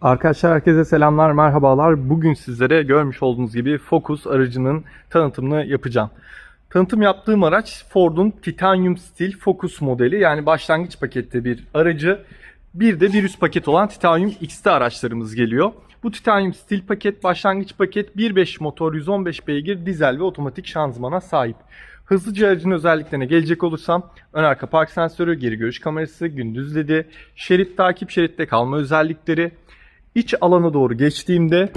Arkadaşlar herkese selamlar, merhabalar. Bugün sizlere görmüş olduğunuz gibi Focus aracının tanıtımını yapacağım. Tanıtım yaptığım araç Ford'un Titanium Steel Focus modeli yani başlangıç pakette bir aracı. Bir de bir üst paket olan Titanium XT araçlarımız geliyor. Bu Titanium Steel paket başlangıç paket 1.5 motor 115 beygir dizel ve otomatik şanzımana sahip. Hızlıca aracın özelliklerine gelecek olursam ön arka park sensörü, geri görüş kamerası, gündüz ledi, şerit takip, şeritte kalma özellikleri, İç alana doğru geçtiğimde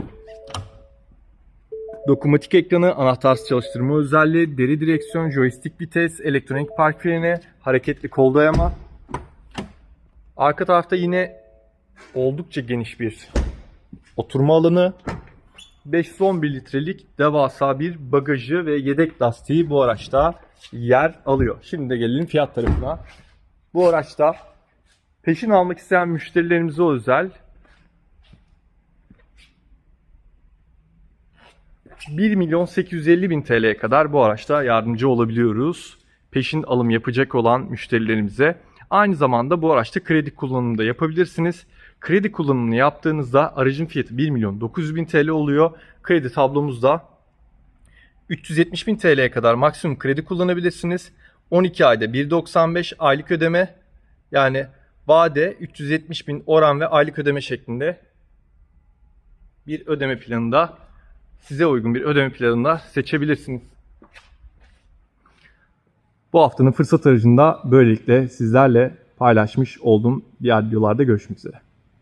dokunmatik ekranı, anahtarsız çalıştırma özelliği, deri direksiyon, joystick vites, elektronik park freni, hareketli kol dayama. Arka tarafta yine oldukça geniş bir oturma alanı. 511 litrelik devasa bir bagajı ve yedek lastiği bu araçta yer alıyor. Şimdi de gelelim fiyat tarafına. Bu araçta peşin almak isteyen müşterilerimize özel 1 milyon 850 bin TL'ye kadar bu araçta yardımcı olabiliyoruz. Peşin alım yapacak olan müşterilerimize. Aynı zamanda bu araçta kredi kullanımı da yapabilirsiniz. Kredi kullanımını yaptığınızda aracın fiyatı 1 milyon 900 bin TL oluyor. Kredi tablomuzda 370 bin TL'ye kadar maksimum kredi kullanabilirsiniz. 12 ayda 1.95 aylık ödeme yani vade 370 bin oran ve aylık ödeme şeklinde bir ödeme planında size uygun bir ödeme planında seçebilirsiniz. Bu haftanın fırsat aracında böylelikle sizlerle paylaşmış olduğum diğer videolarda görüşmek üzere.